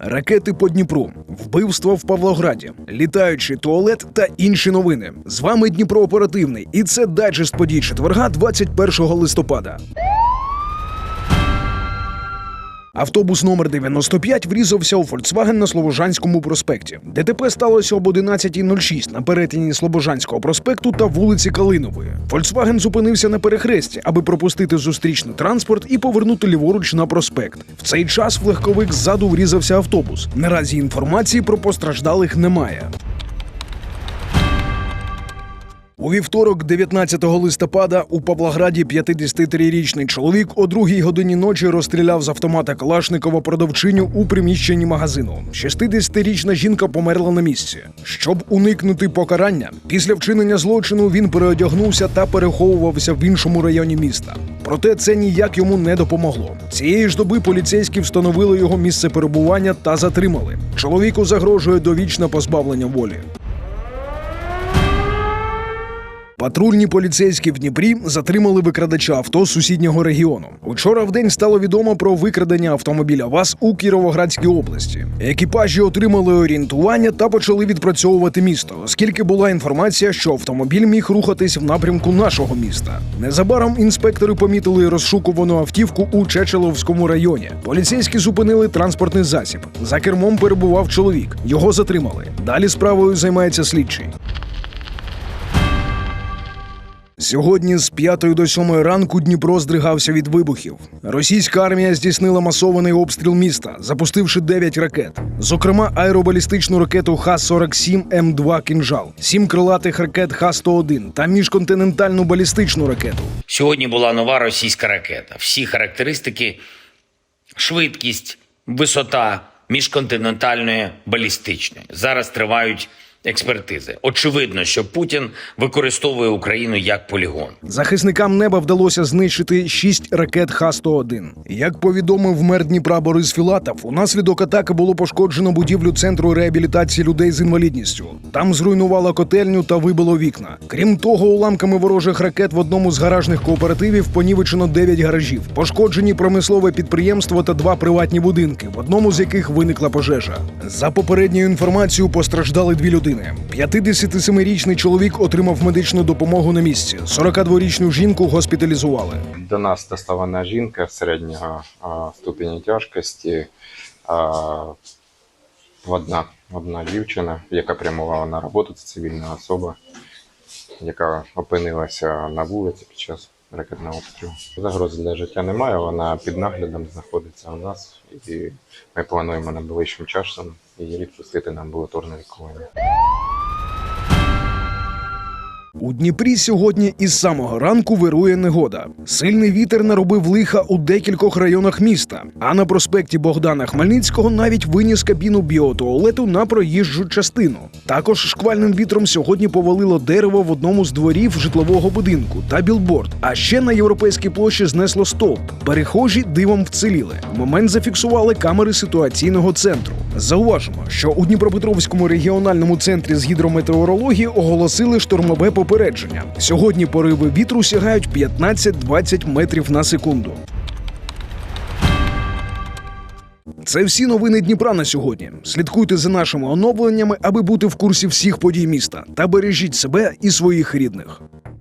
ракети по Дніпру, вбивство в Павлограді, літаючий туалет та інші новини. З вами Дніпро оперативний, і це дайджест подій четверга, 21 листопада. Автобус номер 95 врізався у Фольксваген на Слобожанському проспекті. ДТП сталося об 11.06 на перетині Слобожанського проспекту та вулиці Калинової. Фольксваген зупинився на перехресті, аби пропустити зустрічний транспорт і повернути ліворуч на проспект. В цей час в легковик ззаду врізався автобус. Наразі інформації про постраждалих немає. У вівторок, 19 листопада, у Павлограді 53-річний чоловік о другій годині ночі розстріляв з автомата Калашникова продавчиню у приміщенні магазину. 60-річна жінка померла на місці. Щоб уникнути покарання, після вчинення злочину він переодягнувся та переховувався в іншому районі міста. Проте це ніяк йому не допомогло. Цієї ж доби поліцейські встановили його місце перебування та затримали. Чоловіку загрожує довічне позбавлення волі. Патрульні поліцейські в Дніпрі затримали викрадача авто сусіднього регіону. Учора в день стало відомо про викрадення автомобіля ВАЗ у Кіровоградській області. Екіпажі отримали орієнтування та почали відпрацьовувати місто, оскільки була інформація, що автомобіль міг рухатись в напрямку нашого міста. Незабаром інспектори помітили розшукувану автівку у Чечеловському районі. Поліцейські зупинили транспортний засіб. За кермом перебував чоловік. Його затримали. Далі справою займається слідчий. Сьогодні з 5 до 7 ранку Дніпро здригався від вибухів. Російська армія здійснила масований обстріл міста, запустивши 9 ракет. Зокрема, аеробалістичну ракету Х-47 М2 «Кінжал», 7 крилатих ракет Х-101 та міжконтинентальну балістичну ракету. Сьогодні була нова російська ракета. Всі характеристики, швидкість, висота міжконтинентальної балістичної. Зараз тривають експертизи. Очевидно, що Путін використовує Україну як полігон. Захисникам неба вдалося знищити 6 ракет Х-101. Як повідомив мер Дніпра Борис Філатов, унаслідок атаки було пошкоджено будівлю центру реабілітації людей з інвалідністю. Там зруйнувало котельню та вибило вікна. Крім того, уламками ворожих ракет в одному з гаражних кооперативів понівечено 9 гаражів. Пошкоджені промислове підприємство та два приватні будинки, в одному з яких виникла пожежа. За попередньою інформацією, постраждали дві людини. 57-річний чоловік отримав медичну допомогу на місці. 42-річну жінку госпіталізували. До нас доставлена жінка середнього а, ступені тяжкості. Одна, одна дівчина, яка прямувала на роботу, це цивільна особа, яка опинилася на вулиці під час ракетного обстрілу. Загрози для життя немає, вона під наглядом знаходиться у нас, і ми плануємо найближчим часом її відпустити на амбулаторне лікування. У Дніпрі сьогодні із самого ранку вирує негода. Сильний вітер наробив лиха у декількох районах міста. А на проспекті Богдана Хмельницького навіть виніс кабіну біотуалету на проїжджу частину. Також шквальним вітром сьогодні повалило дерево в одному з дворів житлового будинку та білборд. А ще на європейській площі знесло стовп. Перехожі дивом вціліли. Момент зафіксували камери ситуаційного центру. Зауважимо, що у Дніпропетровському регіональному центрі з гідрометеорології оголосили штормове попередження. Сьогодні пориви вітру сягають 15-20 метрів на секунду. Це всі новини Дніпра на сьогодні. Слідкуйте за нашими оновленнями, аби бути в курсі всіх подій міста та бережіть себе і своїх рідних.